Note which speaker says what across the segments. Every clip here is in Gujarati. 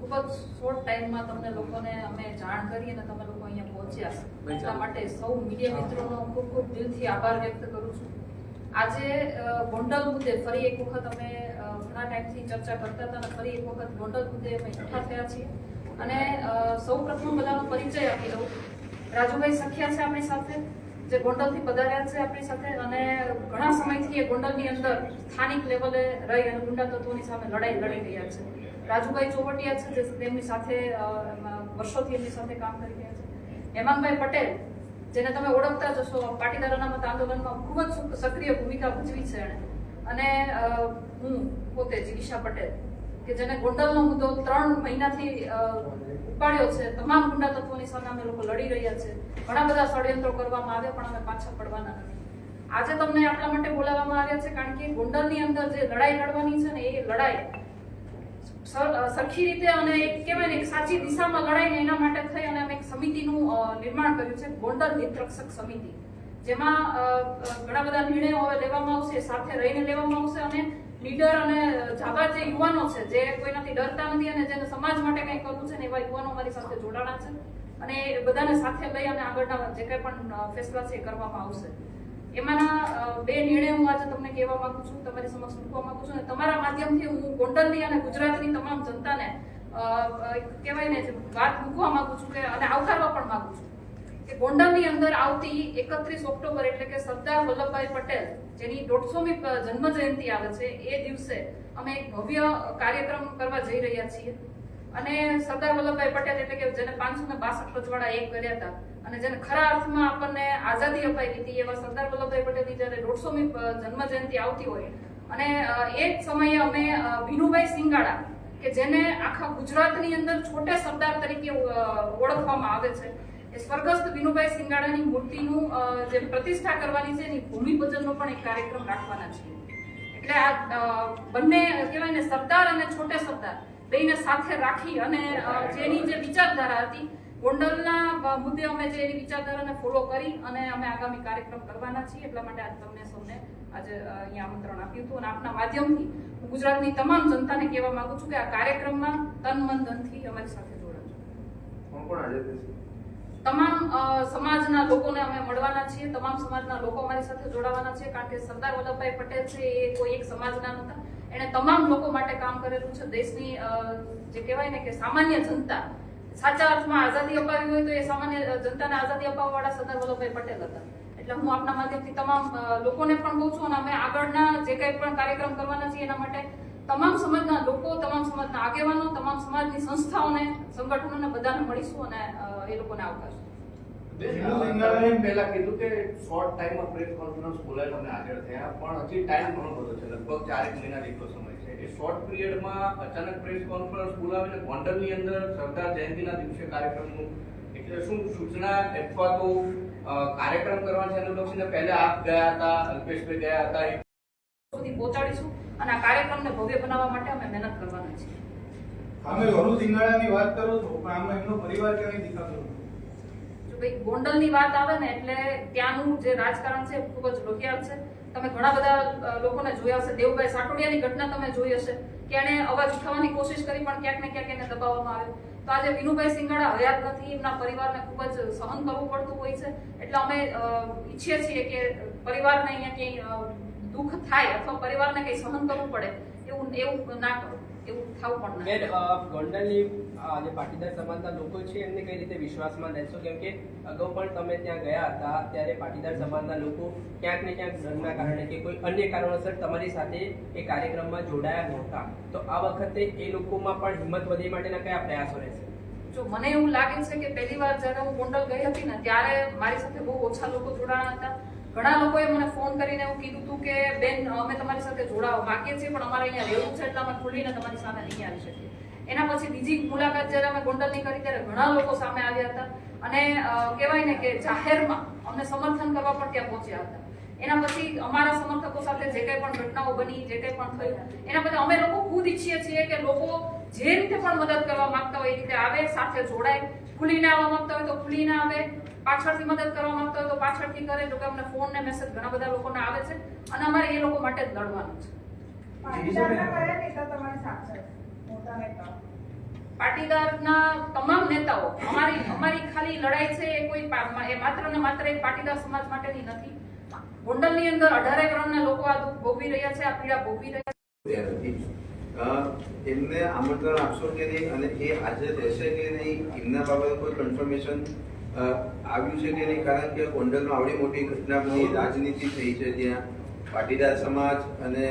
Speaker 1: ખૂબ જ શોર્ટ ટાઈમમાં તમને લોકોને અમે જાણ કરી અને તમે લોકો અહીંયા પહોંચ્યા. એટલા માટે સૌ મીડિયા મિત્રોનો ખૂબ ખૂબ દિલથી આભાર વ્યક્ત કરું છું. આજે ગોંડલ મુદ્દે ફરી એક વખત અમે ઘણા ટાઈમથી ચર્ચા કરતા હતા અને ફરી એક વખત ગોંડલ મુદ્દે અમે એકઠા થયા છીએ. અને સૌ પ્રથમ બધાનો પરિચય આપી દઉં. રાજુભાઈ સખિયા છે આપણી સાથે જે ગોંડલથી પધાર્યા છે આપણી સાથે અને ઘણા સમયથી એ ગોંડલની અંદર સ્થાનિક લેવલે રહી અને ગુંડા તત્વોની સામે લડાઈ લડી રહ્યા છે. રાજુભાઈ ચોવટિયા છે, જે તેમની સાથે વર્ષોથી એમની સાથે કામ કરી રહ્યા છે. હેમાંગભાઈ પટેલ, જેને તમે ઓળખતા જશો પાટીદાર અનામત આંદોલનમાં ખૂબ જ સક્રિય ભૂમિકા ભજવી છે એણે. અને હું પોતે જીગીશા પટેલ, કે જેને ગોંડલનો મુદ્દો ત્રણ મહિનાથી ઉપાડ્યો છે. તમામ ગુંડા તત્વોની સામે અમે લોકો લડી રહ્યા છે. ઘણા બધા ષડયંત્રો કરવામાં આવે પણ અમે પાછા પડવાના નથી. આજે તમને આટલા માટે બોલાવવામાં આવ્યા છે, કારણ કે ગોંડલની અંદર જે લડાઈ લડવાની છે ને, એ લડાઈ સરખી રીતે અને એક કહેવાય ને સાચી દિશામાં લડાઈને એના માટે થઈ અને અમે એક સમિતિનું નિર્માણ કર્યું છે ગોંડલ હિતરક્ષક સમિતિ. જેમાં ઘણા બધા નિર્ણયો હવે લેવામાં આવશે, સાથે રહીને લેવામાં આવશે અને લીડર અને જાબા જે યુવાનો છે, જે કોઈનાથી ડરતા નથી અને જેને સમાજ માટે કંઈ કરવું છે ને એવા યુવાનો મારી સાથે જોડાણા છે. અને બધાને સાથે લઈ અને આગળના જે કંઈ પણ ફેસલા છે એ કરવામાં આવશે. એમાંના બે નિર્ણય હું આજે તમને કહેવા માંગુ છું. તમારી સમક્ષ મૂકવા માંગુ છું અને તમારા માધ્યમથી હું ગોંડલની અને ગુજરાતની તમામ જનતાને કહેવાય ને વાત મૂકવા માંગુ છું કે, અને આવકારવા પણ માંગુ છું કે ગોંડલની અંદર આવતી એકત્રીસ ઓક્ટોબર એટલે કે સરદાર વલ્લભભાઈ પટેલ, જેની દોઢસોમી જન્મ જયંતિ આવે છે, એ દિવસે અમે એક ભવ્ય કાર્યક્રમ કરવા જઈ રહ્યા છીએ. અને સરદાર વલ્લભભાઈ પટેલ એટલે કે જેને પાંચસો ને બાસઠ રજવાડા એક કર્યા હતા અને જેને ખરા અર્થમાં આપણને આઝાદી અપાઈ હતી એવા સરદાર વલ્લભભાઈ પટેલની જ્યારે દોઢસોમી જન્મ જયંતિ આવતી હોય, અને એ જ સમયે અમે ભીનુભાઈ સિંગાડા, કે જેને આખા ગુજરાતની અંદર છોટે સરદાર તરીકે ઓળખવામાં આવે છે, એ સ્વર્ગસ્થ વિનુભાઈ સિંગાડાની મૂર્તિનું જે પ્રતિષ્ઠા કરવાની છે એની ભૂમિપૂજનનો પણ એક કાર્યક્રમ રાખવાના છે એટલે આ બંને કહેવાય ને સરદાર અને છોટે સરદાર બેને સાથે રાખી અને જેની જે વિચારધારા હતી ગોંડલના મુદ્દે અમે જે એની વિચારધારાને ફોલો કરી અને અમે આગામી કાર્યક્રમ કરવાના છીએ એટલા માટે આજ તમને સૌને આજે અહીંયા આમંત્રણ આપ્યું હતું. અને આપના માધ્યમથી હું ગુજરાતની તમામ જનતાને કહેવા માંગુ છું કે આ કાર્યક્રમમાં તન મન ધનથી અમારી સાથે જોડાજો. તમામ સમાજના લોકોને અમે મળવાના છીએ તમામ સમાજના લોકો અમારી સાથે જોડાવાના છે કારણ કે સરદાર વલ્લભભાઈ પટેલ છે એ કોઈ એક સમાજના નહોતા. એણે તમામ લોકો માટે કામ કરેલું છે. દેશની જે કહેવાય ને કે સામાન્ય જનતા સાચા અર્થમાં આઝાદી અપાવી હોય તો એ સામાન્ય જનતાને આઝાદી અપાવવા વાળા સરદાર વલ્લભભાઈ પટેલ હતા. એટલે હું આપના માધ્યમથી તમામ લોકોને પણ કહું છું અને અમે આગળના જે કંઈ પણ કાર્યક્રમ કરવાના છીએ એના માટે તમામ સમાજના લોકો, તમામ સમાજના આગેવાનો, તમામ સમાજની સંસ્થાઓને, સંગઠનોને બધાને મળીશું અને એ લોકોને આવકારશું.
Speaker 2: પહેલા કીધું કે શોર્ટ ટાઈમમાં પ્રેસ કોન્ફરન્સ બોલાય અને હાજર થયા પણ હજી ટાઈમ ઘણો બધો છે લગભગ ચારેક મહિના જેટલો સમય છે. એ શોર્ટ પિરિયડમાં અચાનક પ્રેસ કોન્ફરન્સ બોલાવીને ગોંડલની અંદર સરદાર જયંતિના દિવસે કાર્યક્રમનું એટલે શું સૂચના અથવા તો કાર્યક્રમ કરવા છે? એને લક્ષીને પહેલા આપ ગયા હતા અલ્પેશભાઈ ગયા હતા એ
Speaker 1: સુધી પહોંચાડીશું અને આ કાર્યક્રમને ભવ્ય બનાવવા માટે અમે મહેનત કરવાના છીએ.
Speaker 3: અમે વરુ સિંગાડાની વાત કરો છો પણ આમાં એમનો પરિવાર ક્યાંય દેખાતો નથી.
Speaker 1: ભાઈ, ગોંડલની વાત આવે ને એટલે ત્યાંનું જે રાજકારણ છે ખૂબ જ લોહિયાળ છે. તમે ઘણા બધા લોકોને જોયા હશે. દેવભાઈ સાટોડિયાની ઘટના તમે જોઈ હશે કે એણે અવાજ ઉઠાવવાની કોશિશ કરી, પણ ક્યાંક ને ક્યાંક એને દબાવવામાં આવે. તો આજે વિનુભાઈ સિંગાડા હયાત નથી, એમના પરિવારને ખૂબ જ સહન કરવું પડતું હોય છે. એટલે અમે ઈચ્છીએ છીએ કે પરિવારને અહીંયા ક્યાંય દુઃખ થાય અથવા પરિવારને કંઈ સહન કરવું પડે, એવું એવું ના કરો. એવું થવું પણ
Speaker 4: બેન ગોંડલની જે પાટીદાર સમાજના લોકો છે એમને કઈ રીતે વિશ્વાસમાં લેશો? કેમ કે અગાઉ પણ તમે ત્યાં ગયા હતા ત્યારે પાટીદાર સમાજના લોકો ક્યાંક ને ક્યાંક ડરના કારણે કે કોઈ અન્ય કારણોસર તમારી સાથે એ કાર્યક્રમમાં જોડાયા નહોતા. તો આ વખતે એ લોકોમાં પણ હિંમત વધે માટેના કયા પ્રયાસો રહેશે?
Speaker 1: જો મને એવું લાગે છે કે પહેલી વાર જ્યારે હું ગોંડલ ગઈ હતી ને ત્યારે મારી સાથે બહુ ઓછા લોકો જોડાણા હતા. ઘણા લોકોએ મને ફોન કરીને એવું કીધું હતું કે, બેન, અમે તમારી સાથે જોડાવા માંગીએ છીએ, પણ અમારે અહીંયા રહેવું છે એટલે અમે ખુલીને તમારી સામે નહીં આવી શકીએ. એના પછી બીજી મુલાકાત જ્યારે અમે ગોંડલની કરી ત્યારે ઘણા લોકો સામે આવ્યા હતા. અને કહેવાય ને કે જાહેરમાં અમને સમર્થન કરવા પણ ત્યાં પહોંચ્યા હતા. એના પછી અમારા સમર્થકો સાથે જે કંઈ પણ ઘટનાઓ બની, જે કંઈ પણ થયું, એના બધા અમે લોકો ખુદ ઈચ્છીએ છીએ કે લોકો જે રીતે પણ મદદ કરવા માંગતા હોય એ રીતે આવે, સાથે જોડાય. ખુલીને આવવા માંગતા હોય તો ખુલીને આવે. પાછળથી મદદ કરવા માંગતા હોય તો પાછળથી કરે જો કે અમને ફોન ને મેસેજ ઘણા બધા લોકોને આવે છે અને અમારે એ લોકો માટે જ લડવાનું છે.
Speaker 5: પાટીદારના
Speaker 1: તમામ નેતાઓ અમારી અમારી ખાલી લડાઈ છે એ કોઈ એ માત્ર ને માત્ર એક પાટીદાર સમાજ માટેની નથી. ગોંડલની અંદર અઢારે વર્ણના લોકો આ દુઃખ ભોગવી રહ્યા છે આ પીડા ભોગવી રહ્યા છે.
Speaker 5: એમને આમંત્રણ આપશો કે નહીં? અને એ હાજર રહેશે કે નહીં? એમના બાબતે કોઈ કન્ફર્મેશન આવ્યું છે કે નહીં? કારણ કે ગોંડલમાં આવડી મોટી ઘટના બની રાજનીતિ થઈ છે ત્યાં પાટીદાર સમાજ અને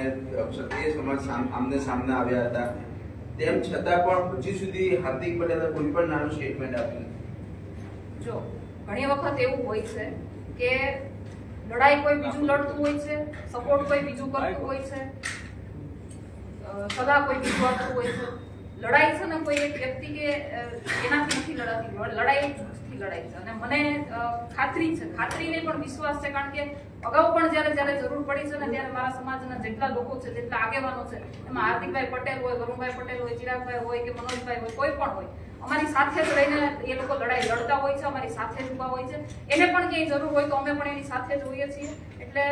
Speaker 5: ક્ષત્રિય સમાજ આમને સામને આવ્યા હતા. તેમ છતાં પણ હજી સુધી હાર્દિક પટેલે કોઈ પણ નાનું સ્ટેટમેન્ટ આપ્યું
Speaker 1: જો ઘણી વખત એવું હોય છે કે લડાઈ કોઈ બીજું લડતું હોય છે સપોર્ટ કોઈ બીજું કરતું હોય છે સદા કોઈ બીજું કરતું હોય છે. લડાઈ છે ને કોઈ એક વ્યક્તિ કે એનાથી નથી લડાતી. લડાઈ એક લડાઈ છે. અને મને ખાતરી છે. ખાતરી નહીં પણ વિશ્વાસ છે, કારણ કે અગાઉ પણ જ્યારે જ્યારે જરૂર પડી છે ને, ત્યારે મારા સમાજના જેટલા લોકો છે, જેટલા આગેવાનો છે, એમાં હાર્દિકભાઈ પટેલ હોય, વરુણભાઈ પટેલ હોય, ચિરાગભાઈ હોય કે મનોજભાઈ હોય, કોઈ પણ હોય, અમારી સાથે જ રહીને એ લોકો લડાઈ લડતા હોય છે, અમારી સાથે જ ઊભા હોય છે. એને પણ ક્યાંય જરૂર હોય તો અમે પણ એની સાથે જ હોઈએ છીએ. એટલે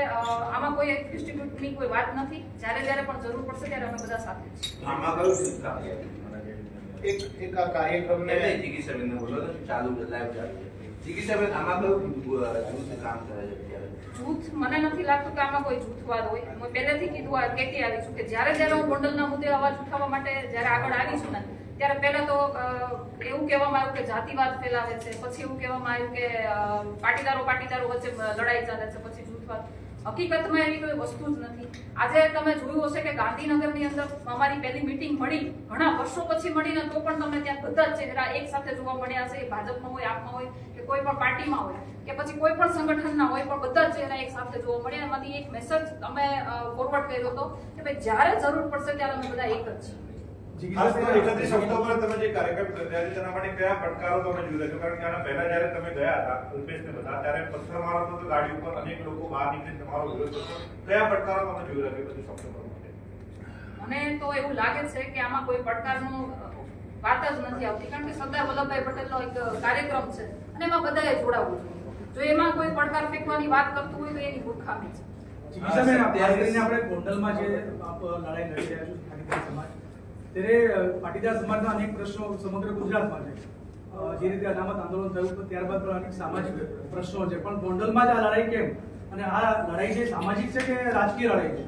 Speaker 1: આમાં કોઈ ડિસ્ટ્રીબ્યુટની કોઈ વાત નથી. જ્યારે જ્યારે પણ જરૂર પડશે, ત્યારે અમે બધા સાથે છીએ
Speaker 5: આમાં કયું જૂથ કામ કરે?
Speaker 3: એક એક આ કાર્યક્રમને
Speaker 5: એટલે ચિકિત્સાબેનને બોલો તો ચાલુ છે, live ચાલુ છે. સાહેબ આમાં કયું જૂથ કામ કરે છે અત્યારે.
Speaker 1: જૂથ મને નથી લાગતું કે આમાં કોઈ જૂથવાદ હોય. હું પહેલેથી કીધું આ કેતી આવી છું કે જ્યારે જ્યારે હું ગોંડલના મુદ્દે અવાજ ઉઠાવવા માટે જ્યારે આગળ આવી છું ને ત્યારે પહેલા તો એવું કહેવામાં આવ્યું કે જાતિવાદ ફેલાવે છે પછી એવું કહેવામાં આવ્યું કે પાટીદારો પાટીદારો વચ્ચે લડાઈ ચાલે છે પછી જૂથવાદ. હકીકતમાં એવી કોઈ વસ્તુ જ નથી. આજે તમે જોયું હશે કે ગાંધીનગરની અંદર અમારી પહેલી મિટિંગ મળી. ઘણા વર્ષો પછી મળીને તો પણ તમે ત્યાં બધા જ ચહેરા એક સાથે જોવા મળ્યા છે ભાજપમાં હોય, આપમાં હોય, કે કોઈ પણ પાર્ટીમાં હોય, કે પછી કોઈ પણ સંગઠનના હોય, પણ બધા જ ચહેરા એક સાથે જોવા મળ્યા. એમાંથી એક મેસેજ અમે ફોરવર્ડ કર્યો હતો કે ભાઈ, જ્યારે જરૂર પડશે ત્યારે અમે બધા એક જ છીએ.
Speaker 3: એકત્રીસ ઓક્ટોબરે તમે જે કાર્યક્રમ કર્યા તેના માટે કયા પડકારો તમે જોઈ છો કારણ કે આના પહેલા જ્યારે તમે ગયા હતા અલ્પેશને બધા ત્યારે પથ્થરમારો થતો ગાડી ઉપર અનેક લોકો બહાર નીકળી તમારો વિરોધ કરતો કયા પડકારો તમે જોઈ રહ્યા એકત્રીસ ઓક્ટોબર
Speaker 1: મને તો એવું લાગે છે કે આમાં કોઈ પડકારનું અ, વાત જ નથી આવતી. કારણ કે સરદાર વલ્લભભાઈ પટેલનો એક કાર્યક્રમ છે અને એમાં બધાએ જોડાવું જોઈએ. જો એમાં કોઈ પડકાર ફેંકવાની વાત કરતું હોય તો એની મૂર્ખામી છે.
Speaker 6: આપણે ગોંડલમાં જે લડાઈ લડી રહ્યા છો સમાજ ત્યારે પાટીદાર સમાજના અનેક પ્રશ્નો સમગ્ર ગુજરાતમાં છે. જે રીતે અનામત આંદોલન થયું ત્યારબાદ પણ અનેક સામાજિક પ્રશ્નો છે. પણ ગોંડલમાં જ આ લડાઈ કેમ? અને આ લડાઈ છે સામાજિક છે કે રાજકીય લડાઈ છે?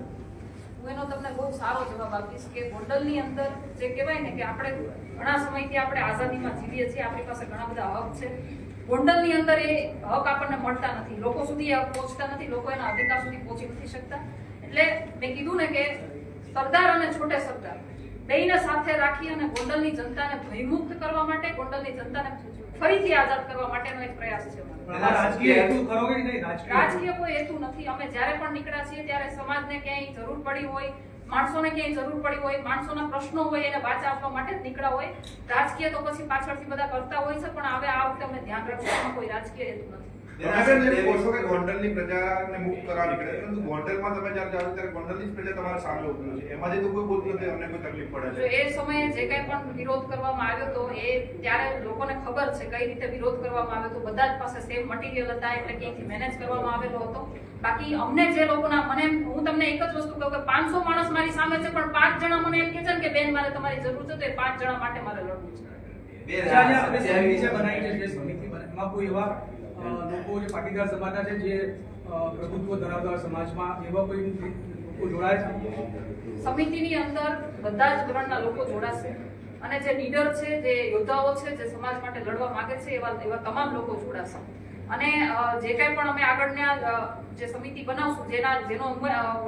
Speaker 1: હું એનો તમને બહુ સારો જવાબ આપીશ કે ગોંડલની અંદર જે કહેવાય ને કે આપણે ઘણા સમયથી આપણે આઝાદીમાં જીવીએ છીએ, આપણી પાસે ઘણા બધા હક છે. ગોંડલની અંદર એ હક આપણને મળતા નથી. લોકો સુધી હક પહોંચતા નથી, લોકો એના અધિકાર સુધી પહોંચી નથી શકતા. એટલે મેં કીધું ને કે સરદાર અને છોટે સરદાર. બેયને સાથે રાખી અને ગોંડલની જનતાને ભયમુક્ત કરવા માટે ગોંડલની જનતાને ફરીથી આઝાદ કરવા માટેનો એક પ્રયાસ છે
Speaker 6: રાજકીય હેતુ ખરો કે નહીં? રાજકીય
Speaker 1: રાજકીય કોઈ હેતુ નથી. અમે જ્યારે પણ નીકળ્યા છીએ ત્યારે સમાજને ક્યાંય જરૂર પડી હોય માણસોને ક્યાંય જરૂર પડી હોય માણસોના પ્રશ્નો હોય એને વાચા આપવા માટે જ નીકળ્યા હોય. રાજકીય તો પછી પાછળથી બધા કરતા હોય છે પણ હવે આ વખતે અમે ધ્યાન રાખશું. કોઈ રાજકીય હેતુ નથી.
Speaker 3: ગોંડલની પ્રજાને મુક્ત કરવા નીકળે પરંતુ ગોંડલમાં તમે જ્યારે જાઓ ત્યારે ગોંડલની પ્રજા તમારા સામે ઊભી છે. એમાંથી તો કોઈ બોલતું નથી અમને કોઈ તકલીફ પડે છે.
Speaker 1: એ સમયે જે કંઈ પણ વિરોધ કરવામાં આવ્યો તો એ ત્યારે લોકોને ખબર છે કઈ રીતે વિરોધ કરવામાં આવ્યો તો બધા જ પાસે સેમ મટીરિયલ હતા એટલે ક્યાંયથી મેનેજ કરવામાં આવેલો હતો. બાકી અમને જે લોકોના મને હું તમને એક જ વસ્તુ કહું કે પાંચસો માણસ મારી સામે છે પણ પાંચ જણા મને એમ કે છે ને કે બેન મારે તમારી જરૂર છે તો એ પાંચ જણા માટે મારે લડવું છે.
Speaker 5: બે
Speaker 6: બનાવી છે સમિતિ એમાં કોઈ એવા લોકો જે પાટીદાર સમાજના છે જે પ્રભુત્વ ધરાવતા સમાજમાં એવા કોઈ લોકો જોડાય છે?
Speaker 1: સમિતિની અંદર બધા જ ધોરણના લોકો જોડાશે. અને જે લીડર છે જે યોદ્ધાઓ છે જે સમાજ માટે લડવા માંગે છે એવા એવા તમામ લોકો જોડાશે. અને જે કાંઈ પણ અમે આગળના જે સમિતિ બનાવશું જેના જેનો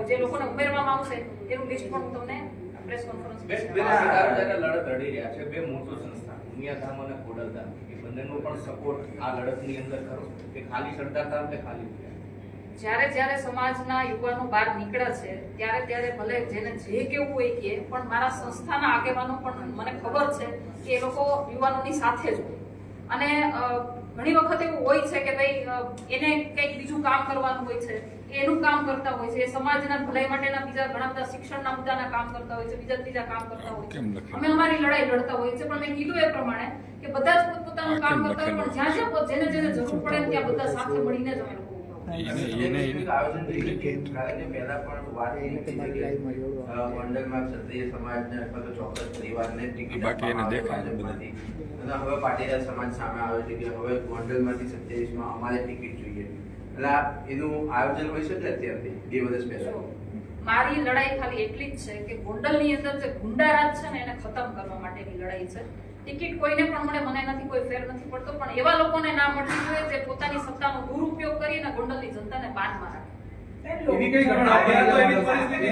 Speaker 1: જે લોકોને ઉમેરવામાં આવશે એનું લિસ્ટ પણ હું તમને પ્રેસ કોન્ફરન્સ
Speaker 2: બે લડત લડી રહ્યા છે બે મોટો સંસ્થા ઉમિયાધામ અને ખોડલધામ બંનેનો પણ સપોર્ટ આ લડતની અંદર કરો કે ખાલી સરદાર ધામ કે ખાલી
Speaker 1: જ્યારે જ્યારે સમાજના યુવાનો બહાર નીકળે છે, ત્યારે ત્યારે ભલે જેને જે કેવું હોય કે પણ મારા સંસ્થાના આગેવાનો પણ મને ખબર છે કે એ લોકો યુવાનોની સાથે જ હોય. અને ઘણી વખત એવું હોય છે કે ભાઈ એને કંઈક બીજું કામ કરવાનું હોય છે. એનું કામ કરતા હોય છે. સમાજના ભલાઈ માટેના બીજા ઘણા બધા શિક્ષણના મુદ્દાના કામ કરતા હોય છે બીજા ત્રીજા કામ કરતા હોય છે. અમે અમારી લડાઈ લડતા હોય છે પણ મેં કીધું એ પ્રમાણે કે બધા જ પોતપોતાનું કામ કરતા હોય પણ જ્યાં જ્યાં જેને જેને જરૂર પડે ત્યાં બધા સાથે મળીને જ અમે
Speaker 7: બાકી એને દેખાય
Speaker 5: હવે પાટીદાર સમાજ સામે આવે છે કે હવે ગોંડલમાંથી સત્યાવીસમાં અમારે ટિકિટ જોઈએ. એટલે એનું આયોજન હોઈ શકે અત્યારથી બે વર્ષ
Speaker 1: મારી લડાઈ ખાલી એટલી જ છે કે ગોંડલની અંદર જે ગુંડારાજ છે ને એને ખતમ કરવા માટેની લડાઈ છે. ટિકિટ કોઈને પણ મળે, મને નથી કોઈ ફેર નથી પડતો, પણ એવા લોકોને ના મળતી જોઈએ જે પોતાની સત્તાનો દુરુપયોગ કરીને ગોંડલની જનતાને બાનમાં રાખે.
Speaker 6: એવી કઈ ઘટનાઓ તો એવી પરિસ્થિતિ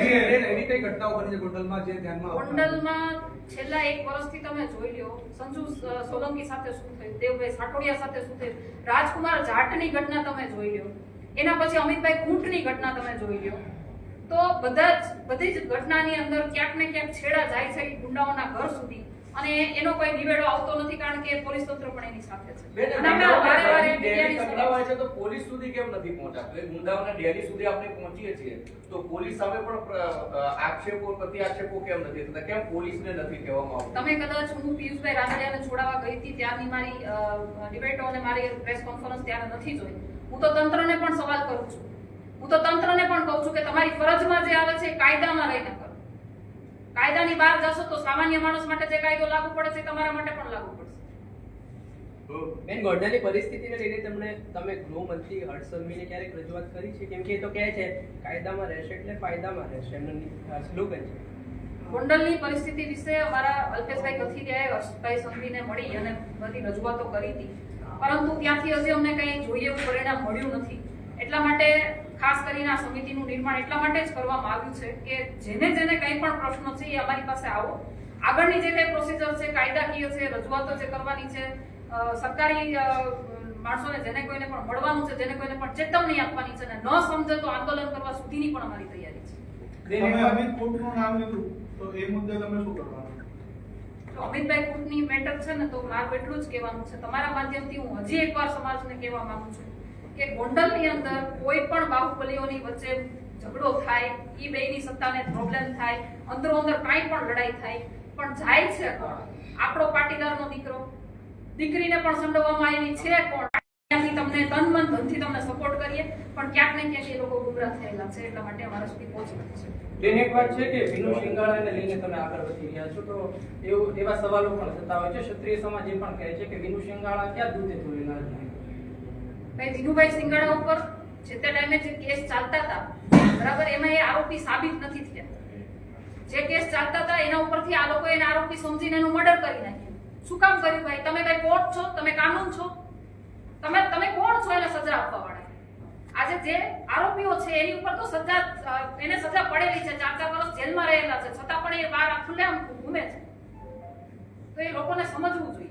Speaker 6: એવી કઈ ઘટનાઓ બની છે ગોંડલમાં જે ધ્યાનમાં
Speaker 1: ગોંડલમાં છેલ્લા એક વર્ષથી તમે જોઈ લ્યો સંજુ સોલંકી સાથે શું થયું? દેવભાઈ સાટોડિયા સાથે શું થયું? રાજકુમાર જાટની ઘટના તમે જોઈ લ્યો. એના પછી અમિતભાઈ કુંટની ઘટના તમે જોઈ લ્યો. તો બધા જ બધી જ ઘટનાની અંદર ક્યાંક ને ક્યાંક છેડા જાય છે ગુંડાઓના ઘર સુધી. અને એનો કોઈ નિવેડો આવતો નથી કારણ કે પોલીસ તંત્ર પણ એની સાથે છે. અને અમે વારે વારે મીડિયાની
Speaker 2: સંકળાવાય છે તો પોલીસ સુધી કેમ નથી પહોંચાતું? એ ગુંડાઓના ડેરી સુધી આપણે પહોંચીએ છીએ. તો પોલીસ સામે પણ આક્ષેપો પ્રતિ આક્ષેપો કેમ નથી થતા? કેમ પોલીસને નથી કહેવામાં આવતું?
Speaker 1: તમે કદાચ હું પિયુષભાઈ રાદડિયાને છોડાવવા ગઈ હતી ત્યારની મારી ડિબેટો અને મારી પ્રેસ કોન્ફરન્સ ત્યારે નથી જોઈ. હું તો તંત્રને પણ સવાલ કરું છું. હું તો તંત્રને પણ કહું છું કે તમારી ફરજમાં જે આવે છે કાયદામાં રહીને કાયદાની બહાર જશો તો સામાન્ય માણસ માટે જે કાયદો લાગુ પડે છે તમારા માટે પણ લાગુ પડશે.
Speaker 4: બેન ગોડનાની પરિસ્થિતિને લઈને તમને તમે ગૃહમંત્રી હર્ષ સંઘવીને ક્યારેક રજૂઆત કરી છે? કેમ કે એ તો કહે છે કાયદામાં રહેશે એટલે ફાયદામાં રહેશે. એમનું સ્લોગન છે.
Speaker 1: ગોંડલની પરિસ્થિતિ વિશે અમારા અલ્પેશભાઈ કથિરિયાએ હર્ષભાઈ સંઘવીને મળી અને બધી રજૂઆતો કરી હતી. પરંતુ ત્યાંથી હજી અમને કંઈ જોઈએ પરિણામ મળ્યું નથી. એટલા માટે ખાસ કરીને આ સમિતિનું નિર્માણ એટલા માટે જ કરવામાં આવ્યું છે કે જેને જેને કંઈ પણ પ્રશ્નો છે એ અમારી પાસે આવો. આગળની જે કંઈ પ્રોસિજર છે કાયદાકીય છે રજૂઆતો જે કરવાની છે સરકારી માણસોને જેને કોઈને પણ મળવાનું છે જેને કોઈને પણ ચેતવણી આપવાની છે અને ન સમજે તો આંદોલન કરવા સુધીની પણ અમારી તૈયારી છે.
Speaker 6: કોર્ટનું નામ લીધું તો એ મુદ્દે તમે શું કરવાનું?
Speaker 1: અમિતભાઈ કુટની મેટર છે ને તો મારું એટલું જ કહેવાનું છે. તમારા માધ્યમથી હું હજી એકવાર સમાજને કહેવા માંગુ છું. કે ગોંડલની અંદર કોઈ પણ બાહુબલીઓની વચ્ચે ઝઘડો થાય, ઈ બેયની સત્તાને પ્રોબ્લેમ થાય, અંદરો અંદર કાંઈ પણ લડાઈ થાય, પણ જાય છે કોણ? આપણો પાટીદારનો દીકરો. દીકરીને પણ સંડોવવામાં આવી છે કોણ? તમને તન મન ધનથી તમને સપોર્ટ કરીએ, પણ ક્યાંક ને ક્યાંક એ લોકો ગુમરા થયેલા છે, એટલા માટે અમારા સુધી પહોંચી નથી છે.
Speaker 4: બેન, એક વાત છે કે વિનુ શિંગાળાને લઈને તમે આગળ વધી રહ્યા છો, તો એવું એવા સવાલો પણ થતા હોય છે. ક્ષત્રિય સમાજ એ પણ કહે છે કે વિનુ શિંગાળા ક્યાં દૂધે ધોયેલા
Speaker 1: ભાઈ, વિનુભાઈ સિંગાડા ઉપર જે તે ટાઈમે જે કેસ ચાલતા હતા, બરાબર, એમાં એ આરોપી સાબિત નથી થયા. જે કેસ ચાલતા હતા, એના ઉપરથી આ લોકો એને આરોપી સમજીને એનું મર્ડર કરી નાખ્યું. શું કામ કર્યું ભાઈ? તમે કઈ કોર્ટ છો? તમે કાનૂન છો? તમે તમે કોણ છો એને સજા આપવા વાળા? આજે જે આરોપીઓ છે, એની ઉપર તો સજા એને સજા પડેલી છે. ચાર ચાર વર્ષ જેલમાં રહેલા છે. છતાં પણ એ બહાર ખુલ્લેઆમ ઘૂમે છે. તો એ લોકોને સમજવું જોઈએ.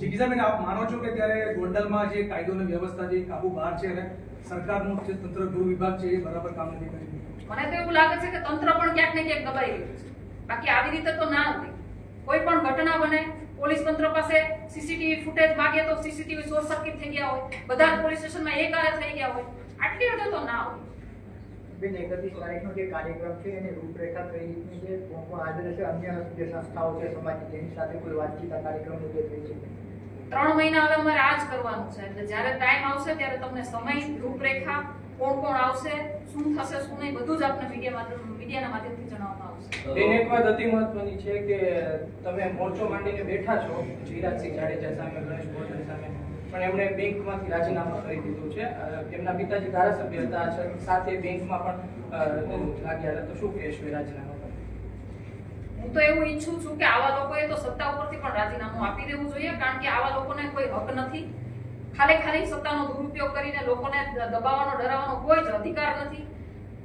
Speaker 6: જિગીસાબેન આપ માનો છો કે ત્યારે ગોંડલમાં જે કાયદો અને વ્યવસ્થા જે કાબુ બહાર છે અને સરકારનું જે તંત્ર ગૃહ વિભાગ છે એ બરાબર કામ નથી કરી રહ્યું.
Speaker 1: મને તો એવું લાગે છે કે તંત્ર પણ ક્યાંક ને ક્યાંક દબાઈ ગયું છે. બાકી આવી રીતે તો ના હતી કોઈ પણ ઘટના બને પોલીસ તંત્ર પાસે સીસીટીવી ફૂટેજ માગે તો સીસીટીવી શોર્ટ સર્કિટ થઈ ગયા હોય બધા પોલીસ સ્ટેશનમાં એક આરે થઈ ગયા હોય આટલી હદે તો ના હોય.
Speaker 8: બેન એકત્રીસ તારીખનો જે કાર્યક્રમ છે એની રૂપરેખા કઈ રીતની છે? કોણ કોણ હાજર છે અન્ય જે સંસ્થાઓ છે સમાજની તેની સાથે કોઈ વાતચીત આ કાર્યક્રમ મુદ્દે થઈ છે?
Speaker 1: ત્રણ મહિના હવે અમારે આ જ કરવાનું છે. એટલે જ્યારે ટાઈમ આવશે ત્યારે તમને સમય રૂપરેખા કોણ કોણ આવશે શું થશે શું નહીં બધું જ આપણે મીડિયા મીડિયાના માધ્યમથી જણાવવામાં આવશે.
Speaker 4: એને એક વાત અતિ મહત્વની છે કે તમે મોરચો માંડીને બેઠા છો જીરાજસિંહ જાડેજા સામે ગણેશ ગોહિલ સામે પણ એમણે બેંકમાંથી રાજીનામું કરી દીધું છે. એમના પિતાજી ધારાસભ્ય હતા છ- સાથે બેંકમાં પણ લાગ્યા હતા. તો શું કહેશો એ રાજીનામા
Speaker 1: હું તો એવું ઈચ્છું છું કે આવા લોકોએ તો સત્તા રાજીનામું આપી દેવું જોઈએ કારણ કે આવા લોકોને કોઈ હક નથી. ખાલી ખાલી સત્તાનો દુરુપયોગ કરીને લોકોને દબાવવાનો ડરાવવાનો કોઈ જ અધિકાર નથી.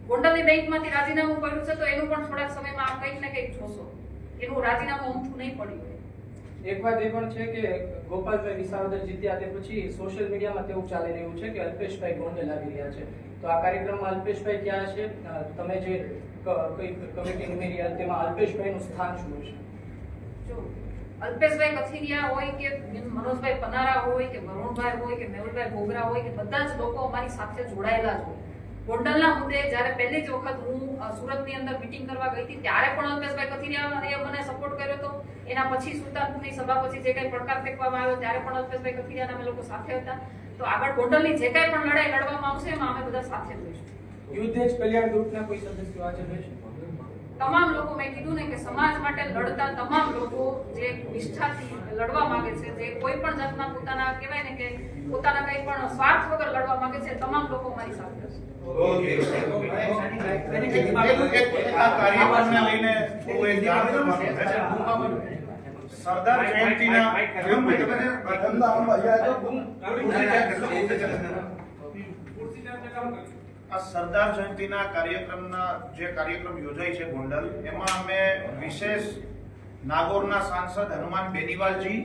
Speaker 1: ગોંડલની બેંકમાંથી રાજીનામું પડ્યું છે તો એનું પણ થોડાક સમયમાં આપ કંઈક ને કંઈક જોશો. એનું રાજીનામું અમથું નહીં પડ્યું
Speaker 4: એક વાત એ પણ છે કે ગોપાલભાઈ વિસાવદર જીત્યા તે પછી સોશિયલ મીડિયામાં તેવું ચાલી રહ્યું છે કે અલ્પેશભાઈ ગોંડલ આવી રહ્યા છે. તો આ કાર્યક્રમમાં અલ્પેશભાઈ ક્યાં છે? તમે જે કઈ કમિટી ઉમેરી તેમાં અલ્પેશભાઈનું સ્થાન શું છે
Speaker 1: જો અલ્પેશભાઈ કથિરિયા હોય કે મનોજભાઈ પનારા હોય કે વરુણભાઈ હોય કે મેહુલભાઈ ભોગરા હોય કે બધા જ લોકો અમારી સાથે જોડાયેલા જ હોય. ગોંડલના મુદ્દે જ્યારે પહેલી જ વખત હું સુરતની અંદર મિટિંગ કરવા ગઈ હતી, ત્યારે પણ અલ્પેશભાઈ કથિરિયાએ મને સપોર્ટ કર્યો હતો એના પછી સુલતાનપુરની સભા પછી જે કંઈ પડકાર ફેંકવામાં આવ્યો ત્યારે પણ અલ્પેશભાઈ કથિરિયાના અમે લોકો સાથે હતા. તો આગળ ગોંડલની જે કંઈ પણ લડાઈ લડવામાં આવશે એમાં અમે બધા સાથે રહીશું.
Speaker 4: યુદ્ધ જ કલ્યાણ ગ્રુપના કોઈ સદસ્યો હાજર રહેશે?
Speaker 1: તમામ લોકો મેં કીધું ને કે સમાજ માટે લડતા તમામ લોકો જે નિષ્ઠાથી લડવા માંગે છે જે કોઈ પણ જાતના પોતાના કહેવાય ને કે પોતાના કંઈ પણ સ્વાર્થ વગર લડવા માંગે છે તમામ લોકો મારી સાથે
Speaker 3: છે. સરદાર જયંતિના કેમ સરદાર જયંતિના કાર્યક્રમના જે કાર્યક્રમ યોજાય છે ગોંડલ, એમાં અમે વિશેષ નાગોરના સાંસદ હનુમાન બેનીવાલજી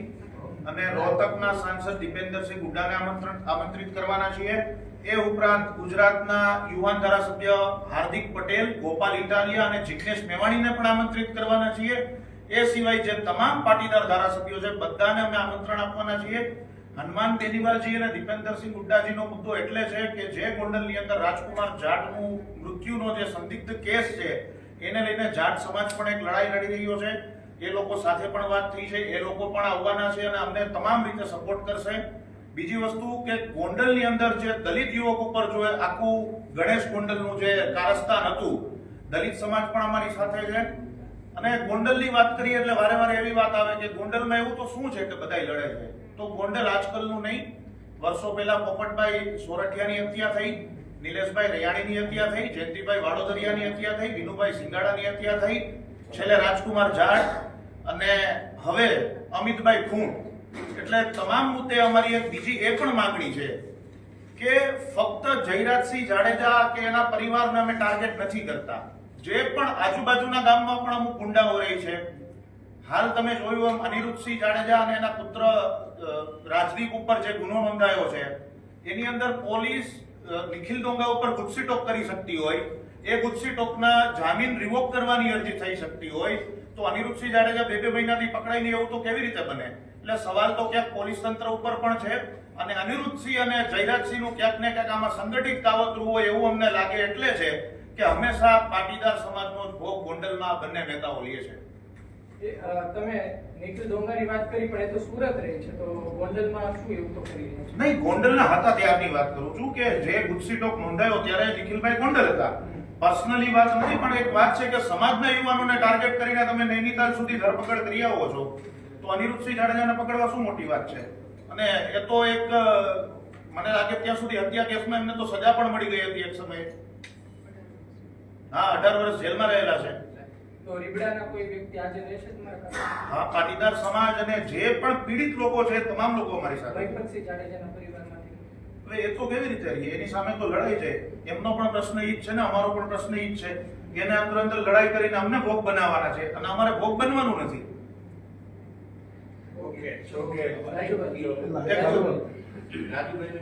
Speaker 3: અને રોહતકના સાંસદ દીપેન્દ્રસિંહ ગુડ્ડાને આમંત્રણ, આમંત્રિત કરવાના છીએ. એ ઉપરાંત ગુજરાતના યુવાન ધારાસભ્ય હાર્દિક પટેલ, ગોપાલ ઇટાલિયા અને જિગ્નેશ મેવાણીને પણ આમંત્રિત કરવાના છીએ. એ સિવાય જે તમામ પાટીદાર ધારાસભ્યો છે, બધાને અમે આમંત્રણ આપવાના છીએ. હનુમાન બેનીવાલજી અને દીપેન્દ્રસિંહ હુડ્ડાજીનો મુદ્દો એટલે છે કે જે ગોંડલની અંદર રાજકુમાર જાટનું મૃત્યુનો જે સંદિગ્ધ કેસ છે, એને લઈને જાટ સમાજ પણ એક લડાઈ લડી રહ્યો છે. એ લોકો સાથે પણ વાત થઈ છે, એ લોકો પણ આવવાના છે અને અમને તમામ રીતે સપોર્ટ કરશે. બીજી વસ્તુ કે ગોંડલની અંદર જે દલિત યુવક ઉપર જો આખું ગણેશ ગોંડલનું જે કારસ્તાન હતું, દલિત સમાજ પણ અમારી સાથે છે. અને ગોંડલની વાત કરીએ એટલે વારે વારે એવી વાત આવે કે ગોંડલમાં એવું તો શું છે કે બધાય લડે છે? તો ગોંડલ આજકાલનું નહીં. વર્ષો પહેલા પોપટભાઈ સોરઠિયાની હત્યા થઈ, નિલેશભાઈ રૈયાણીની હત્યા થઈ, જયંતિભાઈ વાડોદરિયાની હત્યા થઈ, વિનુભાઈ સિંગાડાની હત્યા થઈ, છેલ્લે રાજકુમાર જાટ અને હવે અમિતભાઈ ખૂણ. એટલે તમામ મુદ્દે અમારી એક બીજી એ પણ માંગણી છે કે ફક્ત જયરાજસિંહ જાડેજા કે એના પરિવારને અમે ટાર્ગેટ નથી કરતા. જે પણ આજુબાજુના ગામમાં પણ અમુક ગુંડાઓ રહી છે. હાલ તમે જોયું એમ અનિરુદ્ધસિંહ જાડેજા અને એના પુત્ર રાજદીપ ઉપર જે ગુનો નોંધાયો છે એની અંદર પોલીસ નિખિલ ડોંગા ઉપર ગુસ્સીટોક કરી શકતી હોય એ ગુસ્સીટોકના જામીન રિવોક કરવાની અરજી થઈ શકતી હોય તો અનિરુદ્ધસિંહ જાડેજા બે બે મહિનાથી પકડાઈ નહીં એવું તો કેવી રીતે બને? એટલે સવાલ તો ક્યાંક પોલીસ તંત્ર ઉપર પણ છે અને અનિરુદ્ધસિંહ અને જયરાજસિંહનું ક્યાંક ને ક્યાંક આમાં સંગઠિત કાવતરું હોય એવું અમને લાગે એટલે છે કે હંમેશા પાટીદાર સમાજનો ભોગ ગોંડલમાં બંને નેતાઓ લે છે.
Speaker 4: એ, અ, તમે નિખિલ ડોંગાની વાત કરી, પણ એ તો સુરત રહે છે, તો ગોંડલમાં શું એવું તો કરી
Speaker 3: નહીં, ગોંડલના હતા ત્યારની વાત કરું છું કે જે ગુસ્સીટોક નોંધાયો ત્યારે નિખિલભાઈ ગોંડલ હતા. પર્સનલી વાત નથી, પણ એક વાત છે કે સમાજના યુવાનોને ટાર્ગેટ કરીને તમે નૈનીતાલ સુધી ધરપકડ કરી આવો છો, તો અનિરુદ્ધસિંહ જાડેજાને પકડવા શું મોટી વાત છે? અને એ તો એક મને લાગે ત્યાં સુધી હત્યા કેસમાં એમને તો સજા પણ મળી ગઈ હતી એક સમયે. હા, અઢાર વર્ષ જેલમાં રહેલા છે.
Speaker 4: તો રીબડાના કોઈ વ્યક્તિ હાજર રહેશે તમારા
Speaker 3: હા પાટીદાર સમાજ અને જે પણ પીડિત લોકો છે તમામ લોકો અમારી સાથે. છે.
Speaker 4: જાડેજાના પરિવારમાંથી?
Speaker 3: એ તો કેવી રીતે રહીએ? એની સામે તો લડાઈ છે. એમનો પણ પ્રશ્ન ઈ જ છે ને અમારો પણ પ્રશ્ન ઈ જ છે એને અંદર અંદર લડાઈ કરીને અમને ભોગ બનાવવાના છે અને અમારે ભોગ બનવાનું નથી.
Speaker 4: રાજુભાઈ.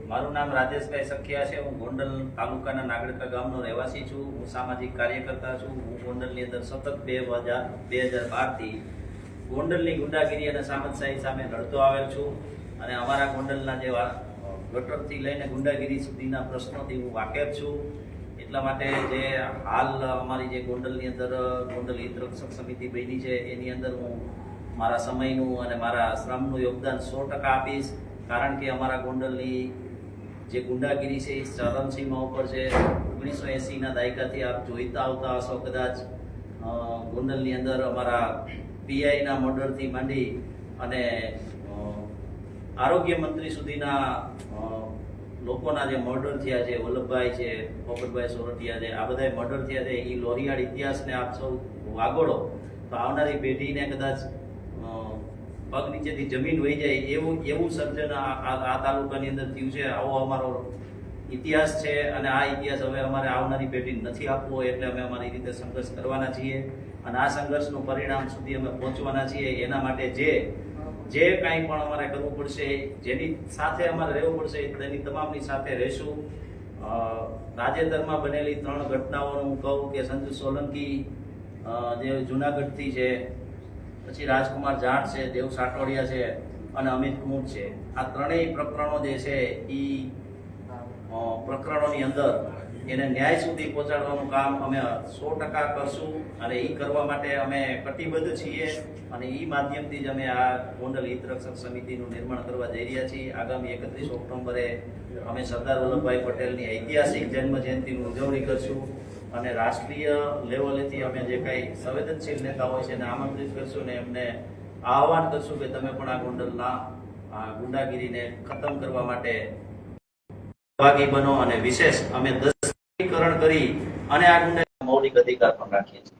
Speaker 7: મારું નામ રાજેશભાઈ સખિયા છે. હું ગોંડલ તાલુકાના નાગરિકા ગામનો રહેવાસી છું. હું સામાજિક કાર્યકર્તા છું. હું ગોંડલની અંદર સતત બે હજાર બે હજાર બારથી ગોંડલની ગુંડાગીરી અને સામંતશાહી સામે લડતો આવેલ છું અને અમારા ગોંડલના જેવા ગટરથી લઈને ગુંડાગીરી સુધીના પ્રશ્નોથી હું વાકેફ છું. એટલા માટે જે હાલ અમારી જે ગોંડલની અંદર, ગોંડલ હિત સમિતિ બની છે, એની અંદર હું મારા સમયનું અને મારા શ્રમનું યોગદાન સો ટકા આપીશ. કારણ કે અમારા ગોંડલની જે ગુંડાગીરી છે એ ચરમસીમા ઉપર છે. ઓગણીસો એંસીના દાયકાથી આપ જોઈતા આવતા હશો કદાચ. ગોંડલની અંદર અમારા પીઆઈના મર્ડરથી માંડી અને આરોગ્ય મંત્રી સુધીના લોકોના જે મર્ડર થયા છે, વલ્લભભાઈ છે, પોપટભાઈ સોરઠિયા છે, આ બધા મર્ડર થયા છે. એ લોહિયાળ ઇતિહાસને આપ સૌ વાગોળો. તો આવનારી પેઢીને કદાચ પગ નીચેથી જમીન વહી જાય, એવું એવું સર્જન આ તાલુકાની અંદર થયું છે. આવો અમારો ઇતિહાસ છે અને આ ઇતિહાસ હવે અમારે આવનારી પેઢી નથી આપવો એટલે અમે અમારી રીતે સંઘર્ષ કરવાના છીએ અને આ સંઘર્ષનું પરિણામ સુધી અમે પહોંચવાના છીએ. એના માટે જે જે કાંઈ પણ અમારે કરવું પડશે, જેની સાથે અમારે રહેવું પડશે તેની તમામની સાથે રહેશું. તાજેતરમાં બનેલી ત્રણ ઘટનાઓનું હું કહું કે સંજુ સોલંકી જે જુનાગઢથી છે પછી રાજકુમાર જાટ છે, દેવ સાટોડિયા છે અને અમિત કુમુર છે. આ ત્રણેય પ્રકરણો જે છે એ પ્રકરણોની અંદર એને ન્યાય સુધી પહોંચાડવાનું કામ અમે સો ટકા કરશું અને એ કરવા માટે અમે કટિબદ્ધ છીએ અને એ માધ્યમથી જ અમે આ ગોંડલ હિતરક્ષક સમિતિનું નિર્માણ કરવા જઈ રહ્યા છીએ. આગામી એકત્રીસ ઓક્ટોબરે અમે સરદાર વલ્લભભાઈ પટેલની ઐતિહાસિક જન્મ જયંતિની ઉજવણી કરશું. અને રાષ્ટ્રીય લેવલેથી અમે જે કાંઈ સંવેદનશીલ નેતા હોય છે એને આમંત્રિત કરશું ને એમને આહવાન કરશું કે તમે પણ આ ગોંડલના ગુંડાગીરીને ખતમ કરવા માટે સહભાગી બનો અને વિશેષ અમે દસ્તીકરણ કરી અને આ ગુંડા મૌલિક અધિકાર પણ રાખીએ છીએ.